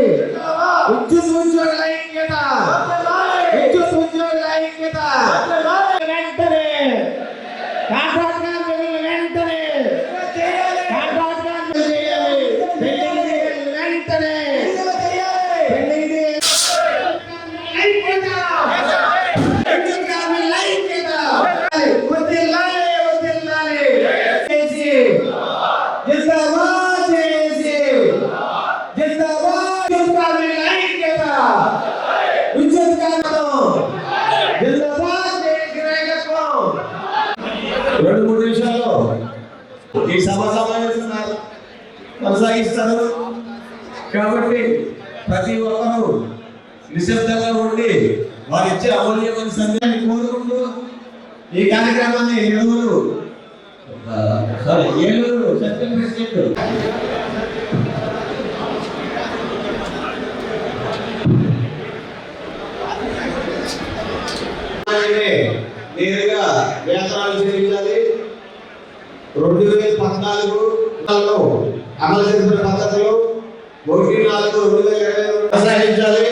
విద్యుత్ విద్యుత్ ఉద్యోగుల ఐక్యత విద్యుత్ ఉద్యోగుల ఐక్యత వెంటనే కాంట్రాక్ట్ కార్మికులు వెంటనే కాంట్రాక్ట్ కార్మికులు చేయాలి పెండింగ్ చేయాలి వెంటనే పెండింగ్ చేయాలి ఐక్యత విద్యుత్ కార్మికుల ఐక్యత వదిలాలి వదిలాలి చేసి జిందాబాద్ చేసి జిందాబాద్ విద్యుత్ కార్మికుల ఐక్యత విద్యుత్ కార్మికులు జిందాబాద్ చేసి నాయకత్వం రెండు మూడు నిమిషాల్లో ఈ సభ సమావేశం కొనసాగిస్తారు కాబట్టి ప్రతి ఒక్కరూ నిశ్శబ్దంగా ఉండి వారు ఇచ్చే అమూల్యమైన సందేహాన్ని కోరుకుంటూ ఈ కార్యక్రమాన్ని Eluru sorry Eluru circle president నేరుగా వేతనాలు చెల్లించాలి రెండు వేల పద్నాలుగు అమలు చేసిన పద్ధతులు ఒకటి నాలుగు రెండు వేల ఇరవై రెండు కొనసాగించాలి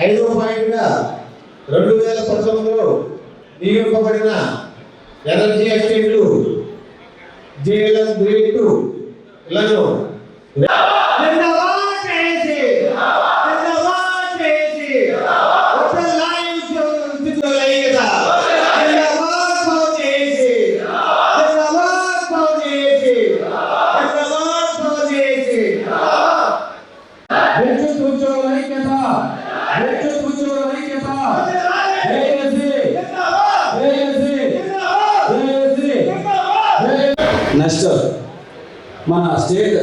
ఐదో పాయింట్గా రెండు వేల పంతొమ్మిదిలో నియమింపబడిన ఎనర్జీ ఎక్స్చేంజ్లు జేఎల్ఎస్ గ్రేడ్ టూ లను జిందాబాద్ చేసి జిందాబాద్ చేసి ఒక్క లైన్ ఉద్యోగుల ఐక్యత జిందాబాద్ పౌ చేసి జిందాబాద్ పౌ చేసి జిందాబాద్ పౌ చేసి విద్యుత్ ఉద్యోగుల ఐక్యత విద్యుత్ ఉద్యోగుల ఐక్యత జేఏసీ జేఏసీ జేఏసీ నెక్స్ట్ మన స్టేట్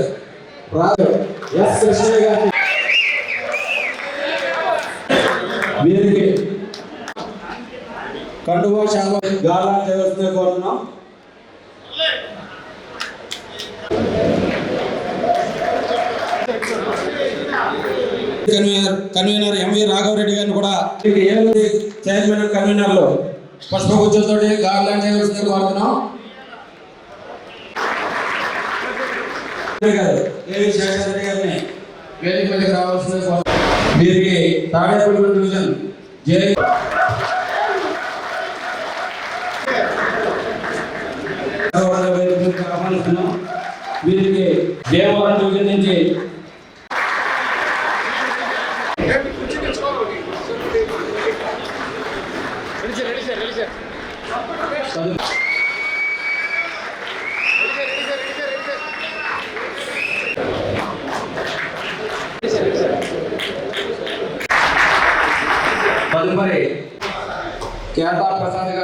రాజు ఎస్ కృష్ణయ్య గారి వీరికి కండువా శాఖ గాలా చేయవలసిన కోరుతున్నాం కన్వీనర్ కన్వీనర్ ఎంవి రాఘవరెడ్డి గారిని కూడా ఏలూరు చైర్మన్ కన్వీనర్లో పుష్పగుచ్చంతో గార్లాండ్ చేయవలసిన కోరుతున్నాం గారు ఏవి శేషారెడ్డి గారిని వేదిక మీదకి రావాల్సిన వీరికి తాడేపల్లి డివిజన్ జే ఆహ్వానిస్తున్నాం వీరికి దేవవరం డివిజన్ నుంచి हर बात पसंद है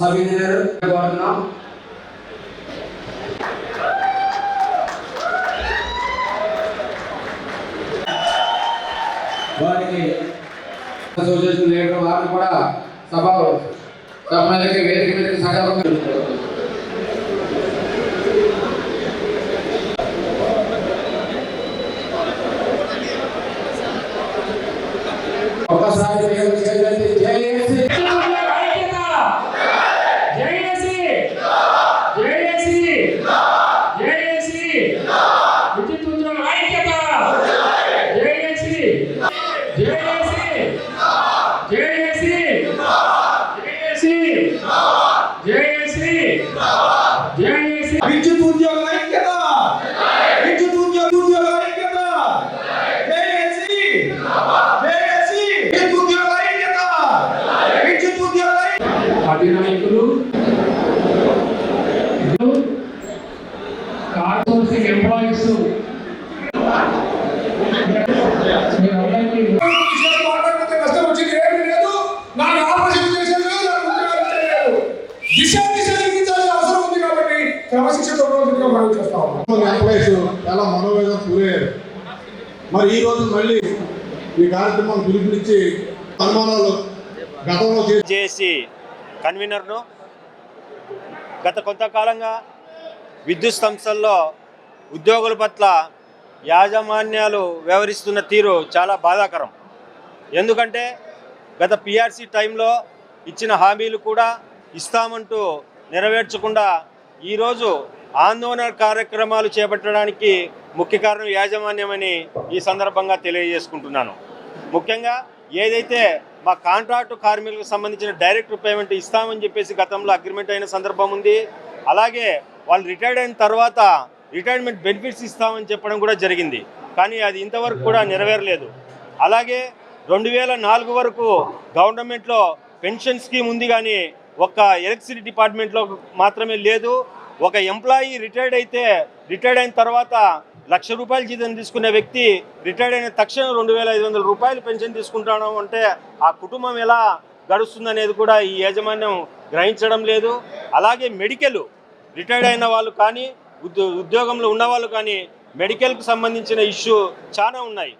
సబ్ ఇంజనీర్ కోరుతున్నాం వారికి అసోసియేషన్ లీడర్ వారిని కూడా సభ సభ వేదిక మీదకి సగర్వంగా ఒకసారి మీరు చేయండి జేఏసీ జేఏసీ జేఏసీ జేఏసీ విద్యుత్ ఉద్యోగుల ఐక్యత JAC JAC JAC JAC JAC JAC విద్యుత్ ఉద్యోగుల ఐక్యత విద్యుత్ ఉద్యోగ ఉద్యోగుల ఐక్యత జేఏసీ జేఏసీ విద్యుత్ ఉద్యోగుల ఐక్యత విద్యుత్ ఉద్యోగుల ఐక్యత పార్టీ నాయకులు కార్పొరేషన్ ఎంప్లాయీస్ మీరందరికీ విషయాలు మాట్లాడుతుంటే కష్టం వచ్చింది ఏమీ లేదు నాకు ఆలోచన చేసేది నాకు ఉద్యోగాలు చేయలేదు మరి ఈ రోజు మళ్ళీ ఈ కార్యక్రమం పిలుపునిచ్చి సన్మానాలు గతంలో చేసి కన్వీనర్ను గత కొంతకాలంగా విద్యుత్ సంస్థల్లో ఉద్యోగుల పట్ల యాజమాన్యాలు వ్యవహరిస్తున్న తీరు చాలా బాధాకరం. ఎందుకంటే గత పిఆర్సీ టైంలో ఇచ్చిన హామీలు కూడా ఇస్తామంటూ నెరవేర్చకుండా ఈరోజు ఆందోళన కార్యక్రమాలు చేపట్టడానికి ముఖ్య కారణం యాజమాన్యమని ఈ సందర్భంగా తెలియజేసుకుంటున్నాను. ముఖ్యంగా ఏదైతే మా కాంట్రాక్టు కార్మికులకు సంబంధించిన డైరెక్ట్ పేమెంట్ ఇస్తామని చెప్పేసి గతంలో అగ్రిమెంట్ అయిన సందర్భం ఉంది. అలాగే వాళ్ళు రిటైర్డ్ అయిన తర్వాత రిటైర్మెంట్ బెనిఫిట్స్ ఇస్తామని చెప్పడం కూడా జరిగింది. కానీ అది ఇంతవరకు కూడా నెరవేరలేదు. అలాగే రెండు వేల నాలుగు వరకు గవర్నమెంట్లో పెన్షన్ స్కీమ్ ఉంది కానీ ఒక్క ఎలక్ట్రిసిటీ డిపార్ట్మెంట్లో మాత్రమే లేదు. ఒక ఎంప్లాయీ రిటైర్డ్ అయితే రిటైర్డ్ అయిన తర్వాత లక్ష రూపాయలు జీతం తీసుకునే వ్యక్తి రిటైర్డ్ అయిన తక్షణం రెండు వేల ఐదు వందల రూపాయలు పెన్షన్ తీసుకుంటాను అంటే ఆ కుటుంబం ఎలా గడుస్తుందనేది కూడా ఈ యాజమాన్యం గ్రహించడం లేదు. అలాగే మెడికల్ రిటైర్డ్ అయిన వాళ్ళు కానీ ఉద్యో ఉద్యోగంలో ఉన్నవాళ్ళు కానీ మెడికల్కి సంబంధించిన ఇష్యూ చాలా ఉన్నాయి.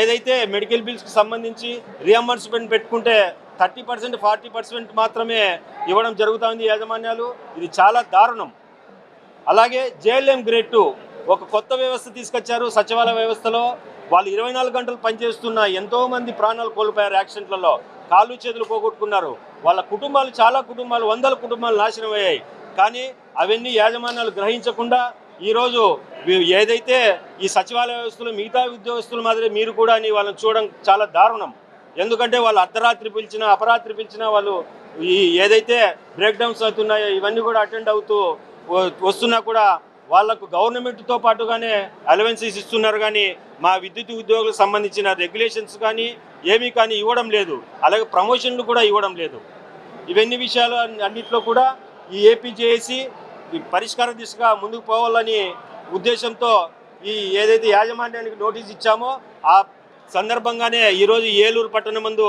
ఏదైతే మెడికల్ బిల్స్కి సంబంధించి రియంబర్స్మెంట్ పెట్టుకుంటే థర్టీ పర్సెంట్ ఫార్టీ పర్సెంట్ మాత్రమే ఇవ్వడం జరుగుతుంది యాజమాన్యాలు. ఇది చాలా దారుణం. అలాగే జేఎల్ఎం గ్రేడ్ టూ ఒక కొత్త వ్యవస్థ తీసుకొచ్చారు సచివాలయ వ్యవస్థలో. వాళ్ళు ఇరవై నాలుగు గంటలు పనిచేస్తున్న ఎంతో మంది ప్రాణాలు కోల్పోయారు యాక్సిడెంట్లలో. కాళ్ళు చేతులు పోగొట్టుకున్నారు. వాళ్ళ కుటుంబాలు చాలా కుటుంబాలు వందల కుటుంబాలు నాశనం అయ్యాయి. కానీ అవన్నీ యాజమాన్యాలు గ్రహించకుండా ఈరోజు ఏదైతే ఈ సచివాలయ వ్యవస్థలో మిగతా ఉద్యోగస్తుల మాదిరి మీరు కూడా అని వాళ్ళని చూడడం చాలా దారుణం. ఎందుకంటే వాళ్ళు అర్ధరాత్రి పిలిచినా అపరాత్రి పిలిచినా వాళ్ళు ఈ ఏదైతే బ్రేక్ డౌన్స్ అవుతున్నాయో ఇవన్నీ కూడా అటెండ్ అవుతూ వస్తున్నా కూడా వాళ్ళకు గవర్నమెంట్తో పాటుగానే అలవెన్సెస్ ఇస్తున్నారు కానీ మా విద్యుత్ ఉద్యోగులకు సంబంధించిన రెగ్యులేషన్స్ కానీ ఏమీ కానీ ఇవ్వడం లేదు. అలాగే ప్రమోషన్లు కూడా ఇవ్వడం లేదు. ఇవన్నీ విషయాలు అన్నింటిలో అన్నిట్లో కూడా ఈ ఏపీజేఏసీ పరిష్కార దిశగా ముందుకు పోవాలని ఉద్దేశంతో ఈ ఏదైతే యాజమాన్యానికి నోటీస్ ఇచ్చామో ఆ సందర్భంగానే ఈరోజు ఏలూరు పట్టణం ముందు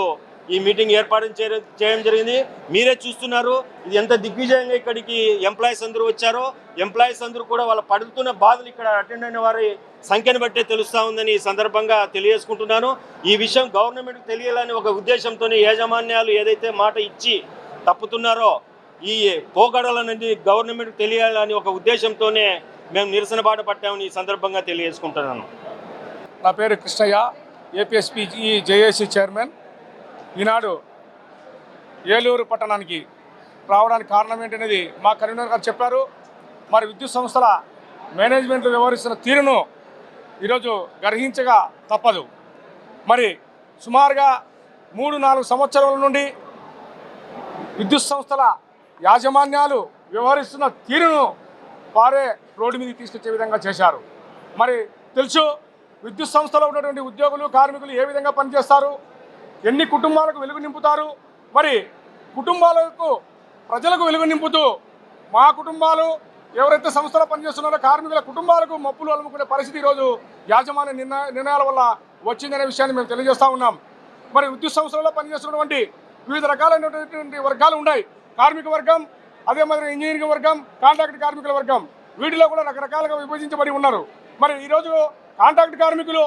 ఈ మీటింగ్ ఏర్పాటు చేయడం చేయడం జరిగింది. మీరే చూస్తున్నారు. ఇది ఎంత దిగ్విజయంగా ఇక్కడికి ఎంప్లాయీస్ అందరూ వచ్చారో ఎంప్లాయీస్ అందరూ కూడా వాళ్ళ పడుతున్న బాధలు ఇక్కడ అటెండ్ అయిన వారి సంఖ్యను బట్టే తెలుస్తూ ఉందని ఈ సందర్భంగా తెలియజేసుకుంటున్నాను. ఈ విషయం గవర్నమెంట్కి తెలియాలని ఒక ఉద్దేశంతో యాజమాన్యాలు ఏదైతే మాట ఇచ్చి తప్పుతున్నారో ఈ పోగడలన్నీ గవర్నమెంట్కి తెలియాలని ఒక ఉద్దేశంతోనే మేము నిరసన బాట పట్టామని ఈ సందర్భంగా తెలియజేసుకుంటున్నాను. నా పేరు కృష్ణయ్య ఏపీఎస్పీ జేఏసీ చైర్మన్. ఈనాడు ఏలూరు పట్టణానికి రావడానికి కారణం ఏంటనేది మా కరీంనగర్ గారు చెప్పారు. మరి విద్యుత్ సంస్థల మేనేజ్మెంట్లు వ్యవహరిస్తున్న తీరును ఈరోజు గర్హించగా తప్పదు. మరి సుమారుగా మూడు నాలుగు సంవత్సరాల నుండి విద్యుత్ సంస్థల యాజమాన్యాలు వ్యవహరిస్తున్న తీరును వారే రోడ్డు మీదకి తీసుకొచ్చే విధంగా చేశారు. మరి తెలుసు విద్యుత్ సంస్థలో ఉన్నటువంటి ఉద్యోగులు కార్మికులు ఏ విధంగా పనిచేస్తారు? ఎన్ని కుటుంబాలకు వెలుగు నింపుతారు? మరి కుటుంబాలకు ప్రజలకు వెలుగు నింపుతూ మా కుటుంబాలు ఎవరైతే సంస్థలో పనిచేస్తున్నారో కార్మికుల కుటుంబాలకు మప్పులు అలుముకునే పరిస్థితి ఈరోజు యాజమాన్య నిర్ణయ నిర్ణయాల వల్ల వచ్చిందనే విషయాన్ని మేము తెలియజేస్తా ఉన్నాం. మరి విద్యుత్ సంస్థలలో పనిచేస్తున్నటువంటి వివిధ రకాలైనటువంటి వర్గాలు ఉన్నాయి. కార్మిక వర్గం అదే మాదిరి ఇంజనీరింగ్ వర్గం కాంట్రాక్ట్ కార్మికుల వర్గం వీటిలో కూడా రకరకాలుగా విభజించబడి ఉన్నారు. మరి ఈరోజు కాంట్రాక్ట్ కార్మికులు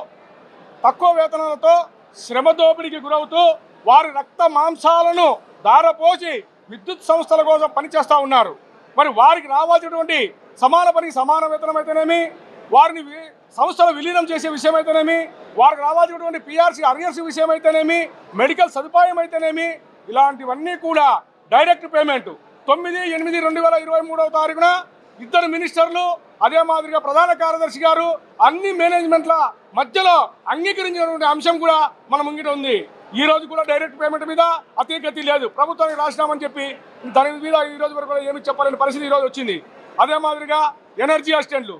తక్కువ వేతనాలతో శ్రమ దోపిడీకి గురవుతూ వారి రక్త మాంసాలను దారపోసి విద్యుత్ సంస్థల కోసం పనిచేస్తూ ఉన్నారు. మరి వారికి రావాల్సినటువంటి సమాన పనికి సమాన వేతనం అయితేనేమి? వారిని వి- సంస్థలు విలీనం చేసే విషయం అయితేనేమి? వారికి రావాల్సినటువంటి పిఆర్సీ అరియర్సీ విషయం అయితేనేమి? మెడికల్ సదుపాయం అయితేనేమి? ఇలాంటివన్నీ కూడా డైరెక్ట్ పేమెంట్ తొమ్మిది ఎనిమిది రెండు వేల ఇరవై మూడవ తారీఖున ఇద్దరు మినిస్టర్లు అదే మాదిరిగా ప్రధాన కార్యదర్శి గారు అన్ని మేనేజ్మెంట్ల మధ్యలో అంగీకరించినటువంటి అంశం కూడా మన ముంగిట ఉంది. ఈ రోజు కూడా డైరెక్ట్ పేమెంట్ మీద అతీగతి లేదు. ప్రభుత్వానికి రాసినామని చెప్పి దాని మీద ఈ రోజు వరకు కూడా ఏమి చెప్పలేని పరిస్థితి ఈరోజు రోజు వచ్చింది. అదే మాదిరిగా ఎనర్జీ అసిస్టెంట్లు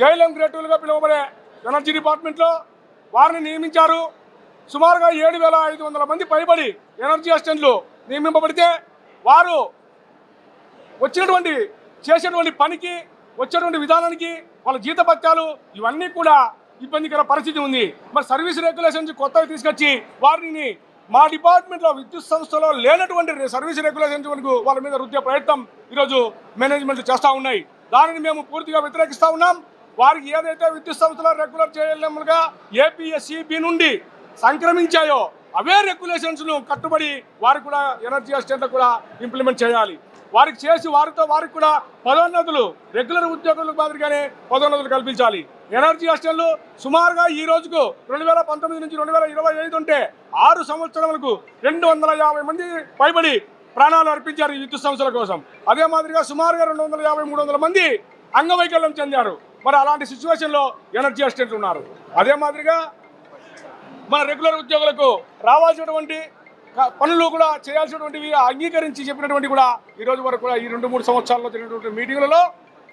జైలం గ్రేటర్లుగా పిలువబడే ఎనర్జీ డిపార్ట్మెంట్లో వారిని నియమించారు. సుమారుగా ఏడు వేల ఐదు వందల మంది పైబడి ఎనర్జీ అసిస్టెంట్లు నియమింపబడితే వారు వచ్చినటువంటి చేసేటువంటి పనికి వచ్చేటువంటి విధానానికి వాళ్ళ జీతపత్యాలు ఇవన్నీ కూడా ఇబ్బందికర పరిస్థితి ఉంది. మరి సర్వీస్ రెగ్యులేషన్స్ కొత్తగా తీసుకొచ్చి వారిని మా డిపార్ట్మెంట్లో విద్యుత్ సంస్థలో లేనటువంటి సర్వీస్ రెగ్యులేషన్స్ వరకు వాళ్ళ మీద రుద్దే ప్రయత్నం ఈరోజు మేనేజ్మెంట్ చేస్తూ ఉన్నాయి. దానిని మేము పూర్తిగా వ్యతిరేకిస్తూ ఉన్నాం. వారికి ఏదైతే విద్యుత్ సంస్థలో రెగ్యులర్ చేయలేముగా ఏపీఎస్సిబి నుండి సంక్రమించాయో అవే రెగ్యులేషన్స్ను కట్టుబడి వారు కూడా ఎనర్జీ అసిస్టెంట్ కూడా ఇంప్లిమెంట్ చేయాలి. వారికి చేసి వారితో వారికి కూడా పదోన్నతులు రెగ్యులర్ ఉద్యోగుల మాదిరిగానే పదోన్నతులు కల్పించాలి. ఎనర్జీ అసిస్టెంట్లు సుమారుగా ఈ రోజుకు రెండు వేల పంతొమ్మిది నుంచి రెండు వేల ఇరవై ఐదు ఉంటే ఆరు సంవత్సరాలకు రెండు వందల యాభై మంది పైబడి ప్రాణాలు అర్పించారు ఈ విద్యుత్ సంస్థల కోసం. అదే మాదిరిగా సుమారుగా రెండు వందల యాభై మూడు వందల మంది అంగవైకల్యం చెందారు. మరి అలాంటి సిచ్యువేషన్లో ఎనర్జీ అసిస్టెంట్లు ఉన్నారు. అదే మాదిరిగా మన రెగ్యులర్ ఉద్యోగులకు రావాల్సినటువంటి పనులు కూడా చేయాల్సినటువంటివి అంగీకరించి చెప్పినటువంటి కూడా ఈ రోజు వరకు కూడా ఈ రెండు మూడు సంవత్సరాల్లో జరిగినటువంటి మీటింగులలో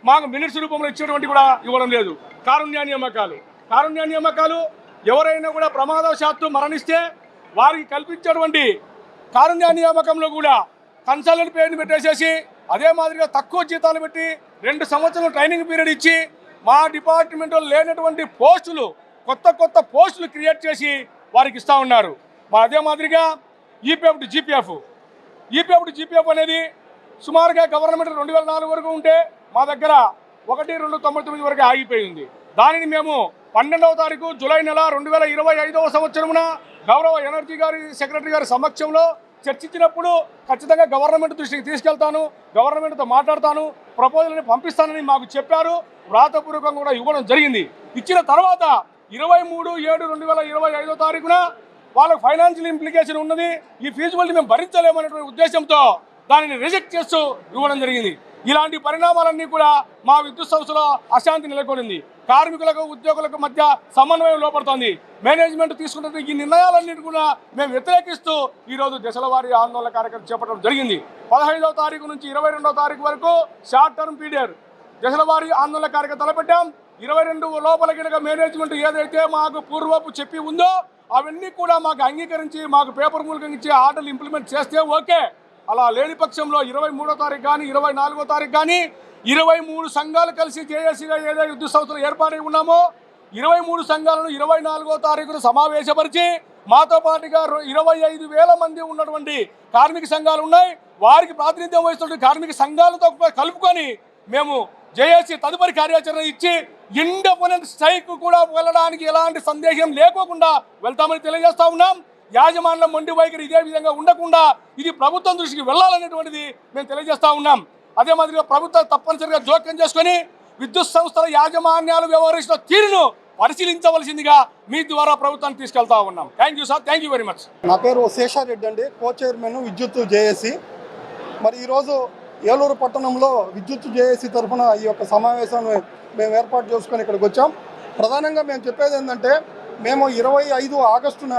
మాకు మినిట్స్ రూపంలో ఇచ్చినటువంటి కూడా ఇవ్వడం లేదు. కారుణ్య నియామకాలు. కారుణ్య నియామకాలు ఎవరైనా కూడా ప్రమాదవశాత్తు మరణిస్తే వారికి కల్పించేటువంటి కారుణ్య నియామకంలో కూడా కన్సల్టెంట్ పేరుని పెట్టేసేసి అదే మాదిరిగా తక్కువ జీతాలు పెట్టి రెండు సంవత్సరాలు ట్రైనింగ్ పీరియడ్ ఇచ్చి మా డిపార్ట్మెంట్లో లేనటువంటి పోస్టులు కొత్త కొత్త పోస్టులు క్రియేట్ చేసి వారికి ఇస్తూ ఉన్నారు. మా అదే మాదిరిగా EPF to GPF EPF to GPF అనేది సుమారుగా గవర్నమెంట్ రెండు వేల నాలుగు వరకు ఉంటే మా దగ్గర ఒకటి రెండు తొంభై తొమ్మిది వరకు ఆగిపోయింది. దానిని మేము పన్నెండవ తారీఖు జూలై నెల రెండు వేల ఇరవై ఐదవ సంవత్సరమున గౌరవ ఎనర్జీ గారి సెక్రటరీ గారి సమక్షంలో చర్చించినప్పుడు ఖచ్చితంగా గవర్నమెంట్ దృష్టికి తీసుకెళ్తాను గవర్నమెంట్తో మాట్లాడతాను ప్రపోజల్ని పంపిస్తానని మాకు చెప్పారు. వ్రాతపూర్వకంగా కూడా ఇవ్వడం జరిగింది. ఇచ్చిన తర్వాత ఇరవై మూడు ఏడు రెండు వేల ఇరవై ఐదో తారీఖున వాళ్ళకి ఫైనాన్షియల్ ఇంప్లికేషన్ ఉన్నది. ఈ ఫీజుబిలిటీ మేము భరించలేమనేటువంటి ఉద్దేశంతో దానిని రిజెక్ట్ చేస్తూ ఇవ్వడం జరిగింది. ఇలాంటి పరిణామాలన్నీ కూడా మా విద్యుత్ సంస్థలో అశాంతి నెలకొనింది. కార్మికులకు ఉద్యోగులకు మధ్య సమన్వయం లోపడుతోంది. మేనేజ్మెంట్ తీసుకున్న ఈ నిర్ణయాలన్నిటి కూడా మేము వ్యతిరేకిస్తూ ఈరోజు దశల వారి ఆందోళన కార్యక్రమం చేపట్టడం జరిగింది. పదహైదవ తారీఖు నుంచి ఇరవై రెండవ తారీఖు వరకు షార్ట్ టర్మ్ పీరియడ్ దశల వారి ఆందోళన కార్యక్రమం తలపెట్టాం. ఇరవై రెండు లోపల కనుక మేనేజ్మెంట్ ఏదైతే మాకు పూర్వపు చెప్పి ఉందో అవన్నీ కూడా మాకు అంగీకరించి మాకు పేపర్ మూలకంగా ఇచ్చి ఆర్డర్లు ఇంప్లిమెంట్ చేస్తే ఓకే. అలా లేని పక్షంలో ఇరవై మూడో తారీఖు కానీ ఇరవై నాలుగో తారీఖు కానీ ఇరవై మూడు సంఘాలు కలిసి జేఏసీగా ఏదైతే యుద్ధ సంస్థలు ఏర్పాటై ఉన్నామో ఇరవై మూడు సంఘాలను ఇరవై నాలుగో తారీఖున సమావేశపరిచి మాతో పాటుగా ఇరవై ఐదు వేల మంది ఉన్నటువంటి కార్మిక సంఘాలు ఉన్నాయి. వారికి ప్రాతినిధ్యం వహిస్తున్న కార్మిక సంఘాలతో కలుపుకొని మేము జేఏసీ తదుపరి కార్యాచరణ ఇచ్చి ఇండిపెండెంట్ స్ట్రైక్ కూడా వెళ్ళడానికి ఎలాంటి సందేహం లేకోకుండా వెళ్తామని తెలియజేస్తా ఉన్నాం. యాజమాన్యం మొండి వైఖరి ఇదే విధంగా ఉండకుండా ఇది ప్రభుత్వం దృష్టికి వెళ్ళాలనేటువంటిది మేము తెలియజేస్తా ఉన్నాం. అదే మాదిరిగా ప్రభుత్వం తప్పనిసరిగా జోక్యం చేసుకొని విద్యుత్ సంస్థల యాజమాన్యాలు వ్యవహరిస్తున్న తీరును పరిశీలించవలసిందిగా మీ ద్వారా ప్రభుత్వాన్ని తీసుకెళ్తా ఉన్నాం. Thank you sir thank you very much నా పేరు శేషారెడ్డి అండి. కో చైర్మన్ విద్యుత్ జేఏసీ. మరి ఈరోజు ఏలూరు పట్టణంలో విద్యుత్ జేఏసీ తరఫున ఈ యొక్క సమావేశాన్ని మేము ఏర్పాటు చేసుకొని ఇక్కడికి వచ్చాం. ప్రధానంగా మేము చెప్పేది ఏంటంటే మేము ఇరవై ఐదు ఆగస్టున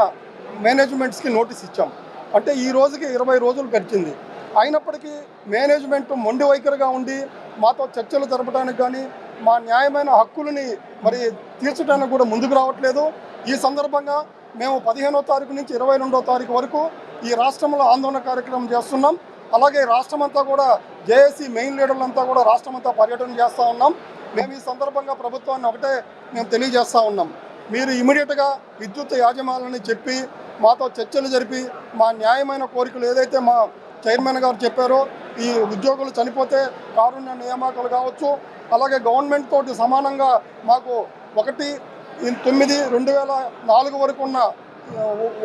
మేనేజ్మెంట్స్కి నోటీస్ ఇచ్చాం. అంటే ఈ రోజుకి ఇరవై రోజులు గడిచింది. అయినప్పటికీ మేనేజ్మెంట్ మొండి వైఖరిగా ఉండి మాతో చర్చలు జరపడానికి కానీ మా న్యాయమైన హక్కులని మరి తీర్చడానికి కూడా ముందుకు రావట్లేదు. ఈ సందర్భంగా మేము పదిహేనో తారీఖు నుంచి ఇరవై రెండో తారీఖు వరకు ఈ రాష్ట్రంలో ఆందోళన కార్యక్రమం చేస్తున్నాం. అలాగే రాష్ట్రమంతా కూడా జేఏసీ మెయిన్ లీడర్లంతా కూడా రాష్ట్రమంతా పర్యటన చేస్తూ ఉన్నాం. మేము ఈ సందర్భంగా ప్రభుత్వాన్ని ఒకటే మేము తెలియజేస్తూ ఉన్నాం. మీరు ఇమీడియట్గా విద్యుత్ యాజమాన్యాన్ని చెప్పి మాతో చర్చలు జరిపి మా న్యాయమైన కోరికలు ఏదైతే మా చైర్మన్ గారు చెప్పారో ఈ ఉద్యోగులు చనిపోతే కారుణ్య నియామకాలు కావచ్చు అలాగే గవర్నమెంట్ తోటి సమానంగా మాకు ఒకటి తొమ్మిది రెండు వేల నాలుగు వరకు ఉన్న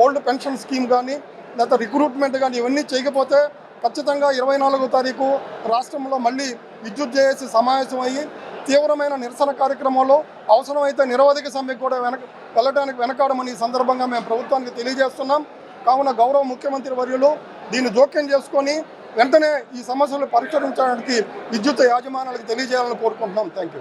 ఓల్డ్ పెన్షన్ స్కీమ్ కానీ లేదా రిక్రూట్మెంట్ కానీ ఇవన్నీ చేయకపోతే ఖచ్చితంగా ఇరవై నాలుగో తారీఖు రాష్ట్రంలో మళ్ళీ విద్యుత్ చేసి సమావేశం అయ్యి తీవ్రమైన నిరసన కార్యక్రమంలో అవసరమైతే నిరవధిక సమ్మెకు కూడా వెనక వెళ్ళడానికి వెనకాడమని ఈ సందర్భంగా మేము ప్రభుత్వానికి తెలియజేస్తున్నాం. కావున గౌరవ ముఖ్యమంత్రి వర్యులు దీన్ని జోక్యం చేసుకొని వెంటనే ఈ సమస్యలు పరిష్కరించడానికి విద్యుత్ యాజమాన్యాలకు తెలియజేయాలని కోరుకుంటున్నాం. Thank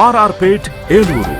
U GB mall RR Pet Eluru